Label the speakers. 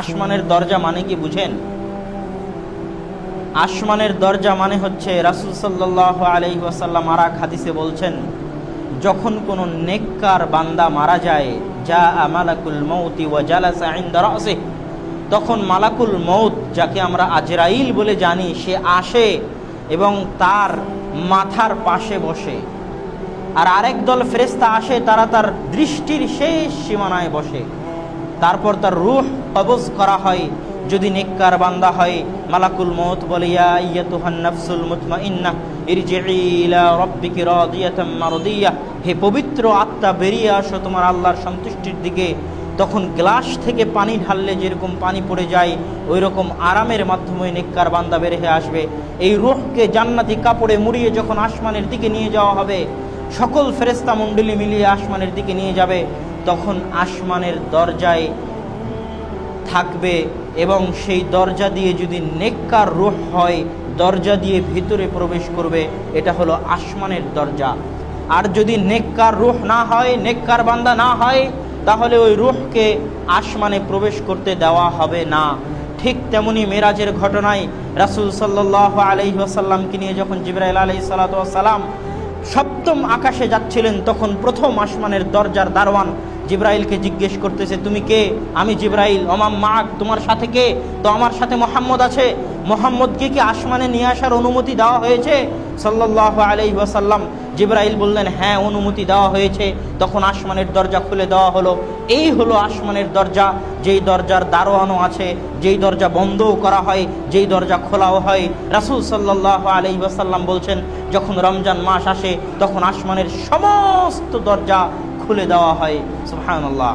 Speaker 1: আসমানের দরজা মানে কি বুঝেন? আসমানের দরজা মানে হচ্ছে রাসুল সাল্লাহ আলহি ওয়াসাল্লাম আর হাদিসে বলছেন, যখন কোনো নেককার বান্দা মারা যায় যা মালাকুল মৌতি ওয়া জালাসা ইনদা রাসিহ তখন মালাকুল মৌত যাকে আমরা আজরাইল বলে জানি, সে আসে এবং তার মাথার পাশে বসে। আর আরেক দল ফেরেস্তা আসে, তারা তার দৃষ্টির শেষ সীমানায় বসে। তারপর তার রুহ কবজ করা হয়। যদি নেককার বান্দা হয়, মালাকুল মৌত বলে, ইয়া ইয়াতুহান নাফসুল মুতমাইন্না ইরজিই ইলা রাব্বিকি রাদিয়াতাম মারদিয়া। হে পবিত্র আত্মা, বেরিয়ে আসো তোমার আল্লাহর সন্তুষ্টির দিকে। তখন গ্লাস থেকে পানি ঢাললে যেরকম পানি পড়ে যায় ওই রকম আরামের মাধ্যমে নেককার বান্দা বের হয়ে আসবে। এই রুহকে জান্নাতি কাপড়ে মুড়িয়ে যখন আসমানের দিকে নিয়ে যাওয়া হবে, সকল ফেরেস্তা মণ্ডলী মিলিয়ে আসমানের দিকে নিয়ে যাবে। তখন আসমানের দরজায় থাকবে এবং সেই দরজা দিয়ে যদি নেককার রুহ হয়, দরজা দিয়ে ভিতরে প্রবেশ করবে, এটা হলো আসমানের দরজা। আর যদি নেককার রুহ না হয়, নেককার বান্দা না হয়, তাহলে ওই রুহকে আসমানে প্রবেশ করতে দেওয়া হবে না। ঠিক তেমনি মেরাজের ঘটনায় রাসুল সাল্লাহ আলহি আসাল্লামকে নিয়ে যখন জিব্রাইল আলহি সাল্লাম সপ্তম আকাশে যাচ্ছিলেন, তখন প্রথম আসমানের দরজার দারওয়ান জিব্রাইলকে জিজ্ঞেস করতেছে, তুমি কে? আমি জিব্রাইল অমাম মাক, তোমার সাথে কে? তো আমার সাথে মোহাম্মদ আছে। মোহাম্মদকে কি আসমানে নিয়ে আসার অনুমতি দেওয়া হয়েছে? সাল্লাহ আলহি ওয়াসাল্লাম জিব্রাইল বললেন হ্যাঁ অনুমতি দেওয়া হয়েছে। তখন আসমানের দরজা খুলে দেওয়া হলো। এই হলো আসমানের দরজা, যেই দরজার দারোয়ানও আছে, যেই দরজা বন্ধও করা হয়, যেই দরজা খোলাও হয়। রাসুল সাল্লাহ আলহি ওয়াসাল্লাম বলছেন, যখন রমজান মাস আসে, তখন আসমানের সমস্ত দরজা খুলে দেওয়া হয় সুবহানাল্লাহ।